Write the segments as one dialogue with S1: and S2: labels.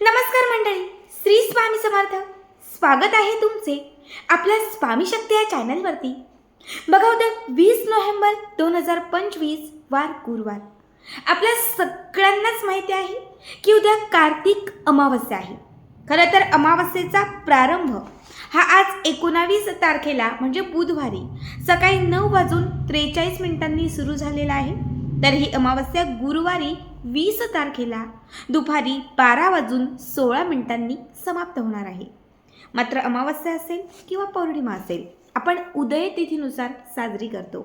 S1: नमस्कार मंडळी श्री स्वामी समर्थ. स्वागत आहे तुमचे आपल्या स्वामी शक्ती या चॅनलवरती. बघा उद्या वीस नोव्हेंबर दोन हजार पंचवीस वार गुरुवार. आपल्या सगळ्यांनाच माहिती आहे की उद्या कार्तिक अमावस्या आहे. खरं तर अमावस्येचा प्रारंभ हा आज एकोणावीस तारखेला म्हणजे बुधवारी सकाळी नऊ वाजून त्रेचाळीस मिनिटांनी सुरू झालेला आहे. तर ही अमावस्या गुरुवारी वीस तारखेला दुपारी बारा वाजून सोळा मिनिटांनी समाप्त होणार आहे. मात्र अमावस्या असेल किंवा पौर्णिमा असेल आपण उदय तिथीनुसार साजरी करतो.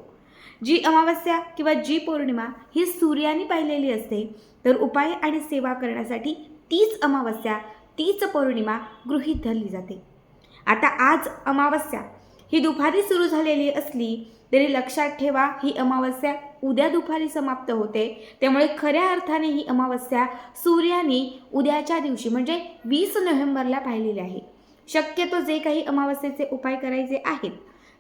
S1: जी अमावस्या किंवा जी पौर्णिमा ही सूर्याने पाहिलेली असते तर उपाय आणि सेवा करण्यासाठी तीच अमावस्या तीच पौर्णिमा गृहीत धरली जाते. आता आज अमावस्या ही दुपारी सुरू झालेली असली तरी लक्षात ठेवा ही अमावस्या उद्या दुपारी समाप्त होते. त्यामुळे खऱ्या अर्थाने ही अमावस्या सूर्याने उद्याच्या दिवशी म्हणजे वीस नोव्हेंबरला पाहिलेली आहे. शक्यतो जे काही अमावस्येचे उपाय करायचे आहेत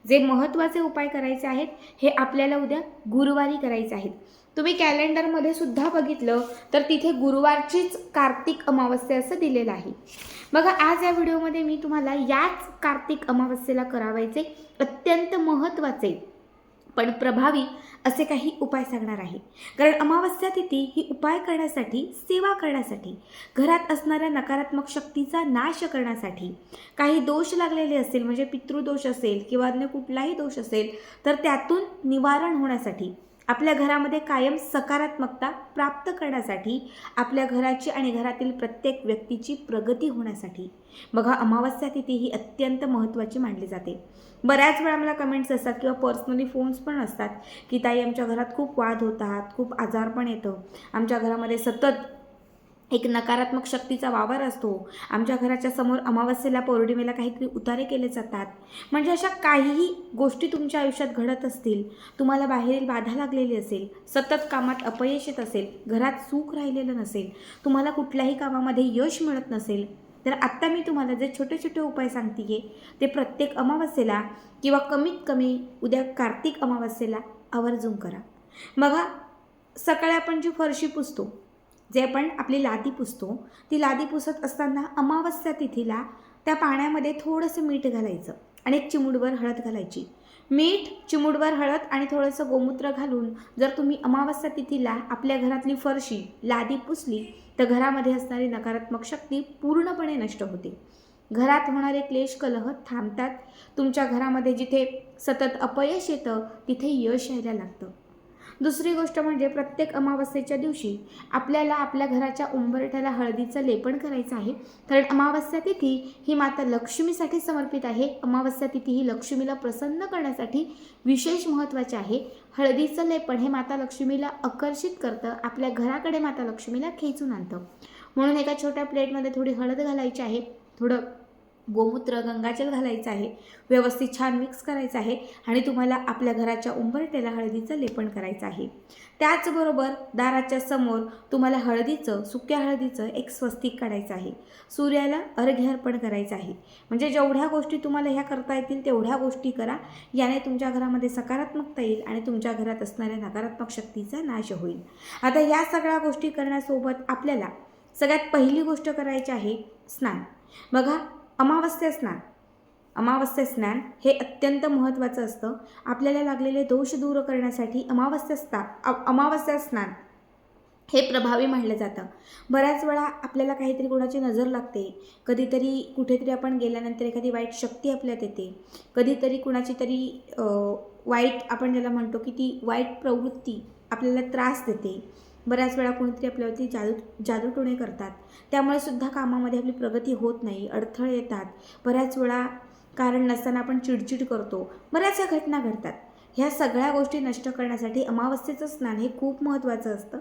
S1: जे महत्त्वाचे उपाय करायचे आहेत हे आपल्याला उद्या गुरुवारी करायचे आहेत. तुम्ही कॅलेंडरमध्ये सुद्धा बघितलं तर तिथे गुरुवारचीच कार्तिक अमावस्या असं दिलेलं आहे. बघा आज या व्हिडिओमध्ये मी तुम्हाला याच कार्तिक अमावस्येला करावायचे अत्यंत महत्त्वाचे पण प्रभावी असे काही उपाय सांगणार आहे. कारण अमावस्या तिथी ही उपाय करण्यासाठी सेवा करण्यासाठी घरात असणाऱ्या नकारात्मक शक्तीचा नाश करण्यासाठी काही दोष लागलेले असेल म्हणजे पितृदोष असेल किंवा अन्य कुठलाही दोष असेल तर त्यातून निवारण होण्यासाठी आपल्या घरामध्ये कायम सकारात्मकता प्राप्त करण्यासाठी आपल्या घराची आणि घरातील प्रत्येक व्यक्तीची प्रगती होण्यासाठी. बघा अमावस्या तिथी ही अत्यंत महत्त्वाची मानली जाते. बऱ्याच वेळा मला कमेंट्स असतात किंवा पर्सनली फोन्स पण असतात की ताई आमच्या घरात खूप वाद होतात खूप आजार पण येतं. आमच्या घरामध्ये सतत एक नकारात्मक शक्तीचा वावर असतो. आमच्या घराच्या समोर अमावस्येला पौर्णिमेला काहीतरी उतारे केले जातात. म्हणजे अशा काहीही गोष्टी तुमच्या आयुष्यात घडत असतील तुम्हाला बाहेरील बाधा लागलेली असेल सतत कामात अपयश येत असेल घरात सुख राहिलेलं नसेल तुम्हाला कुठल्याही कामामध्ये यश मिळत नसेल तर आत्ता मी तुम्हाला जे छोटे छोटे उपाय सांगते ते प्रत्येक अमावस्येला किंवा कमीत कमी उद्या कार्तिक अमावस्येला आवर्जून करा. बघा सकाळी आपण जी फरशी पुसतो जे आपण आपली लादी पुसतो ती लादी पुसत असताना अमावस्या तिथीला त्या पाण्यामध्ये थोडंसं मीठ घालायचं आणि एक चिमूडवर हळद घालायची. मीठ चिमूडवर हळद आणि थोडंसं गोमूत्र घालून जर तुम्ही अमावस्या तिथीला आपल्या घरातली फरशी लादी पुसली तर घरामध्ये असणारी नकारात्मक शक्ती पूर्णपणे नष्ट होते. घरात होणारे क्लेश कलह थांबतात. तुमच्या घरामध्ये जिथे सतत अपयश येतं तिथे यश यायला लागतं. दुसरी गोष्ट म्हणजे प्रत्येक अमावस्येच्या दिवशी आपल्याला आपल्या घराच्या उंबरठ्याला हळदीचं लेपन करायचं आहे. कारण अमावस्या तिथी ही माता लक्ष्मीसाठी समर्पित आहे. अमावस्या तिथी ही लक्ष्मीला प्रसन्न करण्यासाठी विशेष महत्त्वाचे आहे. हळदीचं लेपन हे माता लक्ष्मीला आकर्षित करतं. आपल्या घराकडे माता लक्ष्मीला खेचून आणतं. म्हणून एका छोट्या प्लेटमध्ये थोडी हळद घालायची आहे. थोडं गोमूत्र गंगाजल घालायचं आहे. व्यवस्थित छान मिक्स करायचं आहे आणि तुम्हाला आपल्या घराच्या उंबरट्याला हळदीचं लेपन करायचं आहे. त्याचबरोबर दाराच्या समोर तुम्हाला हळदीचं सुक्या हळदीचं एक स्वस्तिक काढायचं आहे. सूर्याला अर्घ्य अर्पण करायचं आहे. म्हणजे जेवढ्या गोष्टी तुम्हाला ह्या करता येतील तेवढ्या गोष्टी करा. याने तुमच्या घरामध्ये सकारात्मकता येईल आणि तुमच्या घरात असणाऱ्या नकारात्मक शक्तीचा नाश होईल. आता या सगळ्या गोष्टी करण्यासोबत आपल्याला सगळ्यात पहिली गोष्ट करायची आहे स्नान. बघा अमावस्या स्नान. अमावस्या स्नान हे अत्यंत महत्त्वाचं असतं. आपल्याला लागलेले दोष दूर करण्यासाठी अमावस्या स्ना अमावस्या स्नान हे प्रभावी मानलं जातं. बऱ्याच वेळा आपल्याला काहीतरी कोणाची नजर लागते. कधीतरी कुठेतरी आपण गेल्यानंतर एखादी वाईट शक्ती आपल्यात येते. कधीतरी कुणाची तरी वाईट आपण ज्याला म्हणतो की ती वाईट प्रवृत्ती आपल्याला त्रास देते. बऱ्याच वेळा कोणीतरी आपल्यावरती जादू जादूटोणे करतात. त्यामुळे सुद्धा कामामध्ये आपली प्रगती होत नाही अडथळे येतात. बऱ्याच वेळा कारण नसताना आपण चिडचिड करतो. बऱ्याचशा घटना घडतात. ह्या सगळ्या गोष्टी नष्ट करण्यासाठी अमावस्येचं स्नान हे खूप महत्त्वाचं असतं.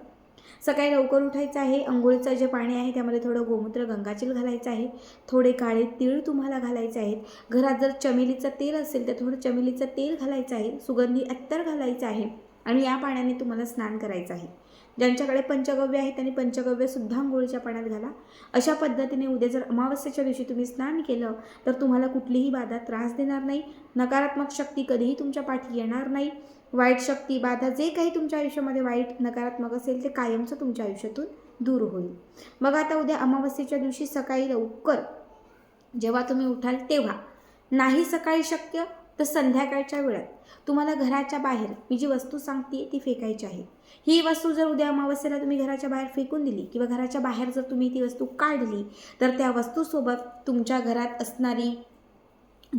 S1: सकाळी लवकर उठायचं आहे अंघोळीचं जे पाणी आहे त्यामध्ये थोडं गोमूत्र गंगाचील घालायचं आहे. थोडे काळे तीळ तुम्हाला घालायचे आहेत. घरात जर चमेलीचं तेल असेल तर थोडं चमेलीचं तेल घालायचं आहे. सुगंधी अत्तर घालायचं आहे. आणि या पाण्याने तुम्हाला स्नान करायचं आहे. ज्यांच्याकडे पंचगव्य आहे त्यांनी पंचगव्यसुद्धा आंघोळीच्या पाण्यात घाला. अशा पद्धतीने उद्या जर अमावस्येच्या दिवशी तुम्ही स्नान केलं तर तुम्हाला कुठलीही बाधा त्रास देणार नाही. नकारात्मक शक्ती कधीही तुमच्या पाठी येणार नाही. वाईट शक्ती बाधा जे काही तुमच्या आयुष्यामध्ये वाईट नकारात्मक असेल ते कायमचं तुमच्या आयुष्यातून दूर होईल. मग आता उद्या अमावस्येच्या दिवशी सकाळी लवकर जेव्हा तुम्ही उठाल तेव्हा नाही सकाळी शक्य तर संध्याकाळच्या वेळात तुम्हाला घराच्या बाहेर मी जी वस्तू सांगते ती फेकायची आहे. ही वस्तू जर उद्या अमावस्येला तुम्ही घराच्या बाहेर फेकून दिली किंवा घराच्या बाहेर जर तुम्ही ती वस्तू काढली तर त्या वस्तूसोबत तुमच्या घरात असणारी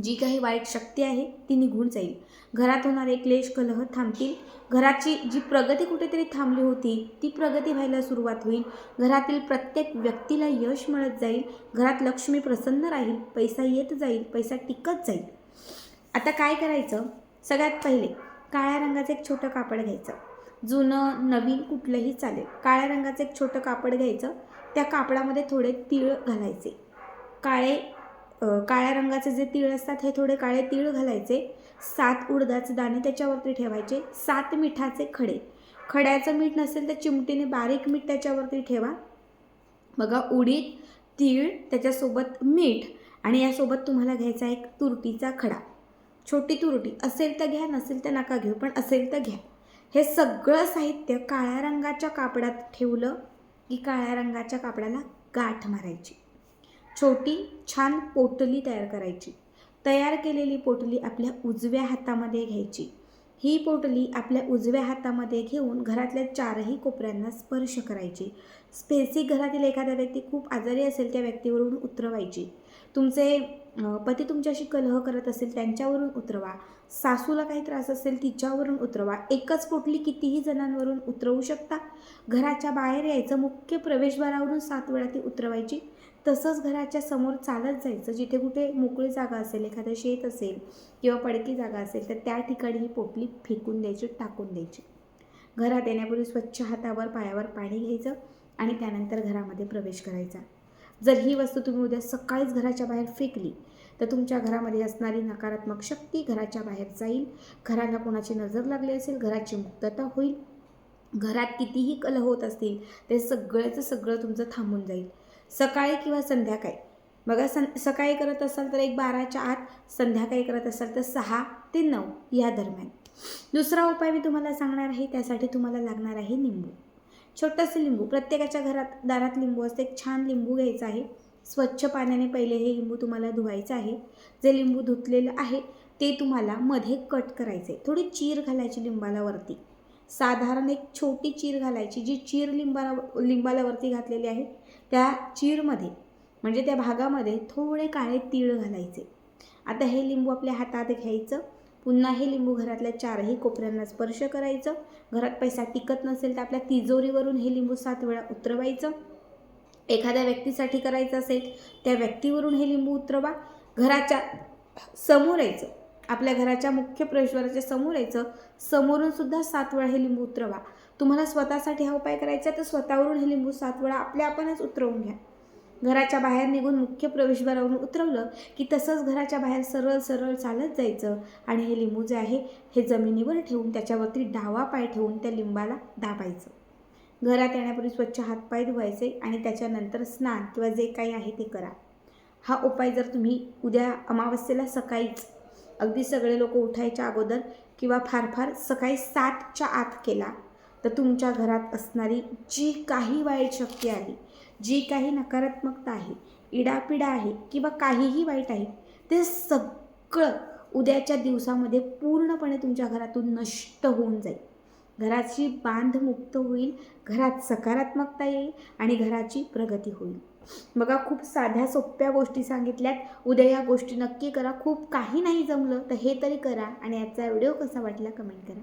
S1: जी काही वाईट शक्ती आहे ती निघून जाईल. घरात होणारे क्लेश कलह थांबतील. घराची जी प्रगती कुठेतरी थांबली होती ती प्रगती व्हायला सुरुवात होईल. घरातील प्रत्येक व्यक्तीला यश मिळत जाईल. घरात लक्ष्मी प्रसन्न राहील. पैसा येत जाईल. पैसा टिकत जाईल. आता काय करायचं? सगळ्यात पहिले काळ्या रंगाचं एक छोटं कापड घ्यायचं. जुनं नवीन कुठलंही चालेल. काळ्या रंगाचं एक छोटं कापड घ्यायचं. त्या कापडामध्ये थोडे तीळ घालायचे. काळे काळ्या रंगाचे जे तीळ असतात हे थोडे काळे तीळ घालायचे. सात उडदाचे दाणे त्याच्यावरती ठेवायचे. सात मिठाचे खडे. खड्याचं मीठ नसेल तर चिमटीने बारीक मीठ त्याच्यावरती ठेवा. बघा उडीद तीळ त्याच्यासोबत मीठ आणि यासोबत तुम्हाला घ्यायचा एक तुरटीचा खडा. छोटी तुरटी असेल तर घ्या नसेल तर नका घेऊ पण असेल तर घ्या. हे सगळं साहित्य काळ्या रंगाच्या कापडात ठेवलं की काळ्या रंगाच्या कापडाला गाठ मारायची. छोटी छान पोटली तयार करायची. तयार केलेली पोटली आपल्या उजव्या हातामध्ये घ्यायची. ही पोटली आपल्या उजव्या हातामध्ये घेऊन घरातल्या चारही कोपऱ्यांना स्पर्श करायची. स्पेसिक घरातील एखादा व्यक्ती खूप आजारी असेल त्या व्यक्तीवरून उतरवायची. तुमचे पती तुमच्याशी कलह करत असेल त्यांच्यावरून उतरवा. सासूला काही त्रास असेल तिच्यावरून उतरवा. एकच पोटली कितीही जणांवरून उतरवू शकता. घराच्या बाहेर यायचं मुख्य प्रवेशद्वारावरून सात वेळा ती उतरवायची. तसंच घराच्या समोर चालत जायचं. जिथे कुठे मोकळी जागा असेल एखादं शेत असेल किंवा पडकी जागा असेल तर त्या ठिकाणी ही पोटली फेकून द्यायची टाकून द्यायची. घरात येण्यापूर्वी स्वच्छ हातावर पायावर पाणी घ्यायचं आणि त्यानंतर घरामध्ये प्रवेश करायचा. जर ही वस्तू तुम्ही उद्या सकाळीच घराच्या बाहेर फेकली तर तुमच्या घरामध्ये असणारी नकारात्मक शक्ती घराच्या बाहेर जाईल. घराला कोणाची नजर लागली असेल घराची मुक्तता होईल. घरात कितीही कलह होत असतील ते सगळ्याचं सगळं तुमचं थांबून जाईल. सकाळी किंवा संध्याकाळी. बघा सं सकाळी करत असाल तर एक बाराच्या आत संध्याकाळी करत असाल तर सहा ते नऊ या दरम्यान. दुसरा उपाय मी तुम्हाला सांगणार आहे त्यासाठी तुम्हाला लागणार आहे निंबू. छोटंसं लिंबू प्रत्येकाच्या घरात दारात लिंबू असते. एक छान लिंबू घ्यायचा आहे. स्वच्छ पाण्याने पहिले हे लिंबू तुम्हाला धुवायचं आहे. जे लिंबू धुतलेलं आहे ते तुम्हाला मध्ये कट करायचे थोडी चीर घालायची लिंबाला वरती. साधारण एक छोटी चीर घालायची जी चीर लिंबाला लिंबाला वरती घातलेली आहे. त्या चीरमध्ये म्हणजे त्या भागामध्ये थोडे काळे तीळ घालायचे. आता हे लिंबू आपल्या हातात घ्यायचं. पुन्हा हे लिंबू घरातल्या चारही कोपऱ्यांना स्पर्श करायचं. घरात पैसा टिकत नसेल तर आपल्या तिजोरीवरून हे लिंबू सात वेळा उतरवायचं. एखाद्या व्यक्तीसाठी करायचं असेल त्या व्यक्तीवरून हे लिंबू उतरवा. घराच्या समोर यायचं. आपल्या घराच्या मुख्य प्रवेशद्वाराच्या समोर यायचं. समोरून सुद्धा सात वेळा हे लिंबू उतरवा. तुम्हाला स्वतःसाठी हा उपाय करायचा तर स्वतःवरून हे लिंबू सात वेळा आपल्या आपणच उतरवून घ्या. घराच्या बाहेर निघून मुख्य प्रवेशद्वारावरून उतरवलं की तसंच घराच्या बाहेर सरळ सरळ चालत जायचं. आणि हे लिंबू जे आहे हे जमिनीवर ठेवून त्याच्यावरती डावा पाय ठेवून त्या लिंबाला दाबायचं. घरात येण्यापूर्वी स्वच्छ हातपाय धुवायचे आणि त्याच्यानंतर स्नान किंवा जे काही आहे ते करा. हा उपाय जर तुम्ही उद्या अमावस्येला सकाळीच अगदी सगळे लोक उठायच्या अगोदर किंवा फार फार सकाळी सातच्या आत केला तर तुमच्या घरात असणारी जी काही वाईट शक्ती आहे जी काही नकारात्मकता आहे इडापिडा आहे किंवा काहीही वाईट आहे ते सगळं उद्याच्या दिवसामध्ये पूर्णपणे तुमच्या घरातून नष्ट होऊन जाईल. घराची बांध मुक्त होईल घरात सकारात्मकता येईल आणि घराची प्रगती होईल. बघा खूप साध्या सोप्या गोष्टी सांगितल्यात. उद्या या गोष्टी नक्की करा. खूप काही नाही जमलं तर हे तरी करा आणि याचा व्हिडिओ कसा वाटला कमेंट करा.